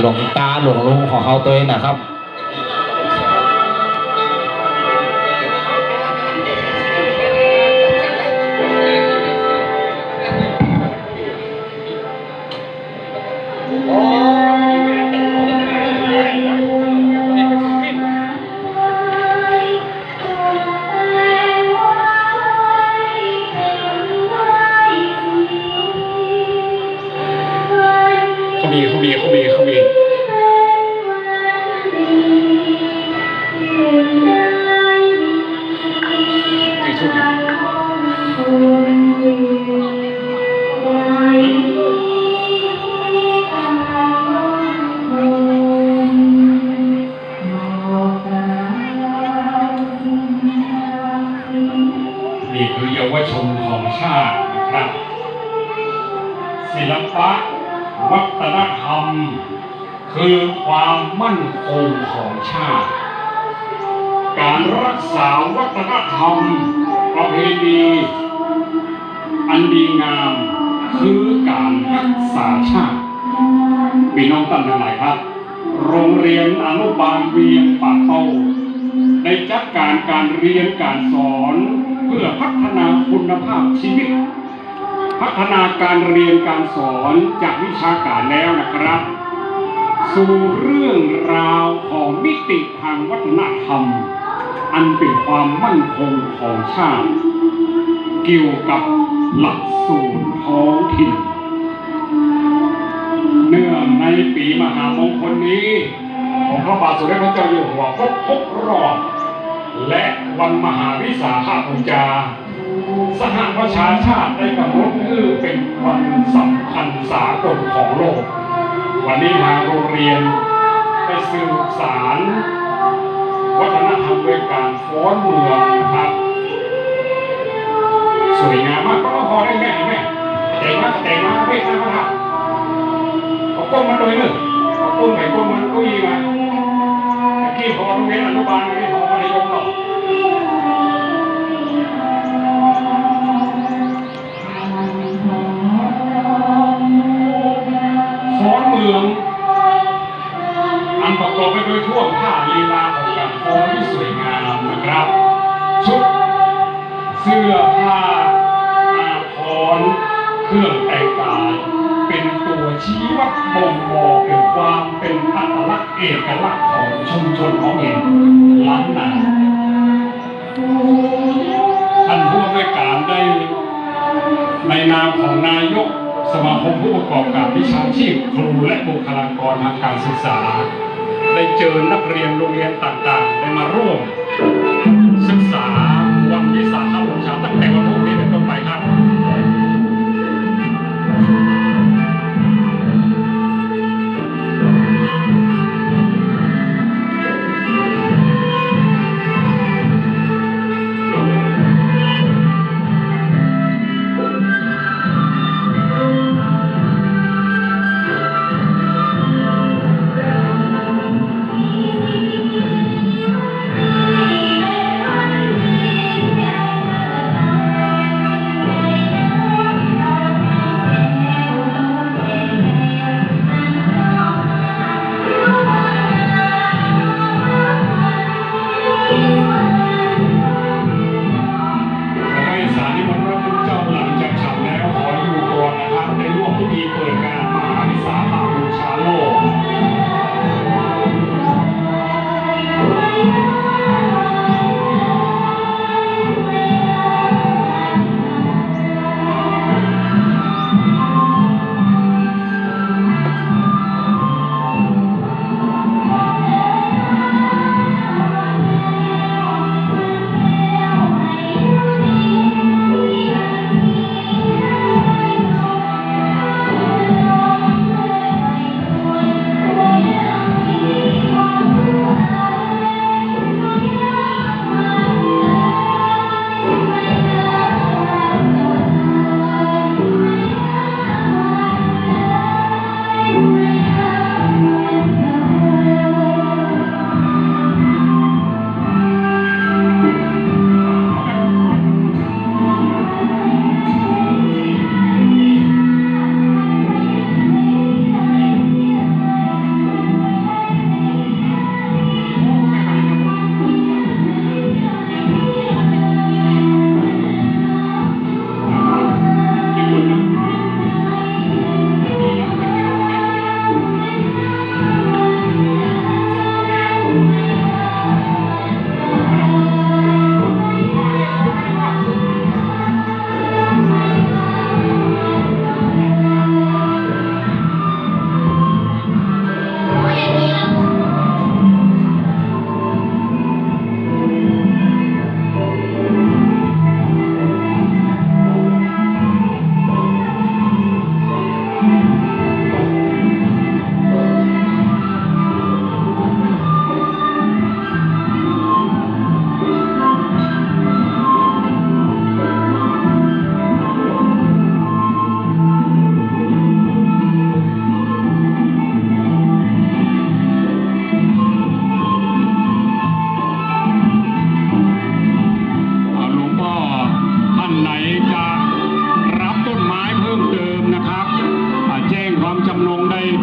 หลวงตาหลวงลุงของเขาตัวเองนะครับ คือความมั่นคงของชาติ การรักษาวัฒนธรรมประเพณีอันดีงามคือการรักษาชาติพี่น้องตั้งทั้งหลายครับ โรงเรียนอนุบาลเวียงป่าเป้าได้จัดการการเรียนการสอนเพื่อพัฒนาคุณภาพชีวิต พัฒนาการเรียนการสอนจากวิชาการแล้วนะครับ สู่เรื่องราวของมิติทางวัฒนธรรม อันเป็นความมั่นคงของชาติ เกี่ยวกับหลักสูตรท้องถิ่น เนื่องในปีมหามงคลนี้ ของพระบาทสมเด็จพระเจ้าอยู่หัวครบครบรอบ และวันมหาวิสาขบูชาสหประชาชาติได้กำหนดคือเป็นวันสำคัญสากลของโลก วันนี้ทางโรงเรียนได้สืบสารวัฒนธรรมด้วยการฟ้อนเมืองนะครับ สวยงามมากก็พอได้แม่แม่แต่งมาแต่งมาไม่ทำมาทำเอาก้มมาโดยหนึ่งเอาก้มไหนก้มมันก็ยีมาตะกี้พอโรงเรียนอนุบาลเลย วยท่วงท่าลีลาของการฟ้อนที่สวยงามนะครับ ชุดเสื้อผ้าอาภรณ์เครื่องแต่งกายเป็นตัวชี้วัดบ่งบอกถึงความเป็นอัตลักษณ์เอกลักษณ์ของชุมชนของเองล้านนาท่านผู้อำนวยการได้ในนามของนายกสมาคมผู้ประกอบการวิชาชีพครูและบุคลากรทางการศึกษา ได้เจอนักเรียนโรงเรียนต่างๆ ได้มาร่วม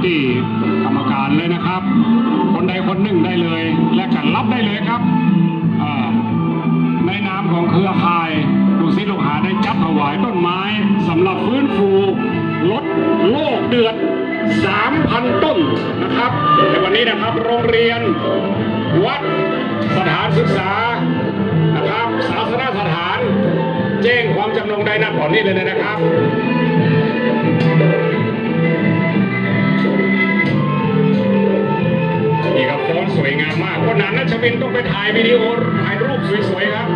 ที่กรรมการเลยนะครับ คนใดคนหนึ่งได้เลย และกันรับได้เลยครับในนามของเครือข่ายลูกศิลูกหาได้จัดถวายต้นไม้สำหรับฟื้นฟูลดโลกเดือด 3,000 ต้นนะครับในวันนี้นะครับโรงเรียน วัดสถานศึกษานะครับศาสนสถาน แจ้งความจำนงได้นัดก่อนนี้เลยนะครับ วันนั้นนัชวินต้องไปถ่ายวิดีโอถ่ายรูปสวยๆครับ